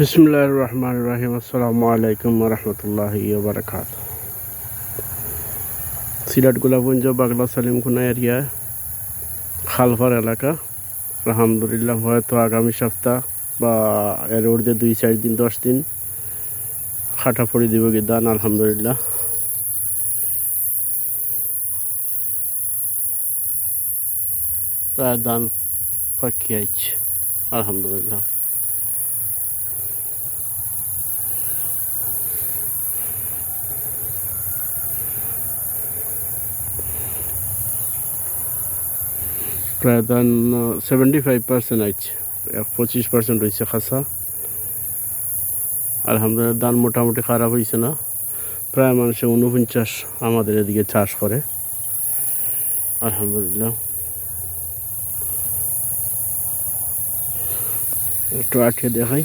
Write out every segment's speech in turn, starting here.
বিসমুল্লাহ রহমান রাহিম আসসালামু আলাইকুম রহমতুল্লাহ বারকাত সিরাট গোলাপগঞ্জ বাগলা সালিমকুনা এরিয়া খালফার এলাকা আলহামদুলিল্লাহ হয়তো আগামী সপ্তাহ বা এর উর্ধে দুই, চার দিন, দশ দিন খাটা পড়ি দিব দান, আলহামদুলিল্লাহ। প্রায় দান ফাঁকি আইছে, আলহামদুলিল্লাহ। প্রায় দান সেভেন্টি ফাইভ পার্সেন্ট এক পঁচিশ পার্সেন্ট হয়েছে খাসা। আলহামদুলিল্লাহ দান মোটামুটি খারাপ হয়েছে না। প্রায় মানুষে উনপঞ্চাশ আমাদের এদিকে চাষ করে। আলহামদুলিল্লাহ। একটু আটকে দেখাই।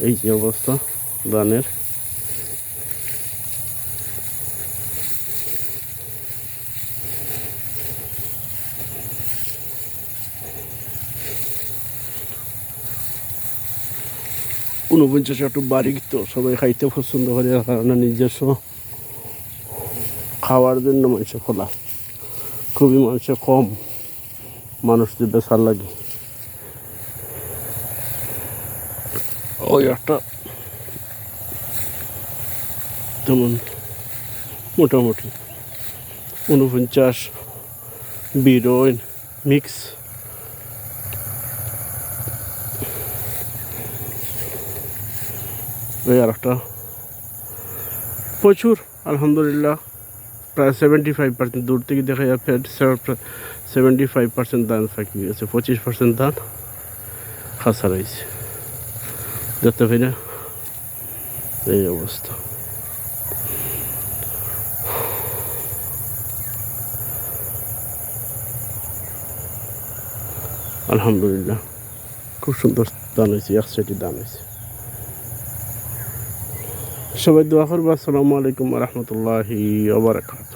এই যে অবস্থা দানের ঊনপঞ্চাশ একটু বারিক তো সবাই খাইতে পছন্দ করে, কারণে নিজস্ব খাওয়ার জন্য মানুষ খোলা। খুবই মানুষে কম মানুষদের বেসার লাগে। ওই একটা যেমন মোটামুটি। ঊনপঞ্চাশ বিরোইন মিক্স। ওই আর একটা প্রচুর আলহামদুলিল্লাহ প্রায় সেভেন্টি ফাইভ পার্সেন্ট দূর থেকে দেখা যাচ্ছে সেভেন্টি ফাইভ পার্সেন্ট ধান ফাঁকি গেছে পঁচিশ পার্সেন্ট ধান খাসা রয়েছে দেখতে পাই না এই অবস্থা আলহামদুলিল্লাহ খুব সুন্দর দান হয়েছে এক সাইডে দান হয়েছে সবাই দোয়া করব আসসালামু আলাইকুম রহমতুল্লাহি ওবরাকাত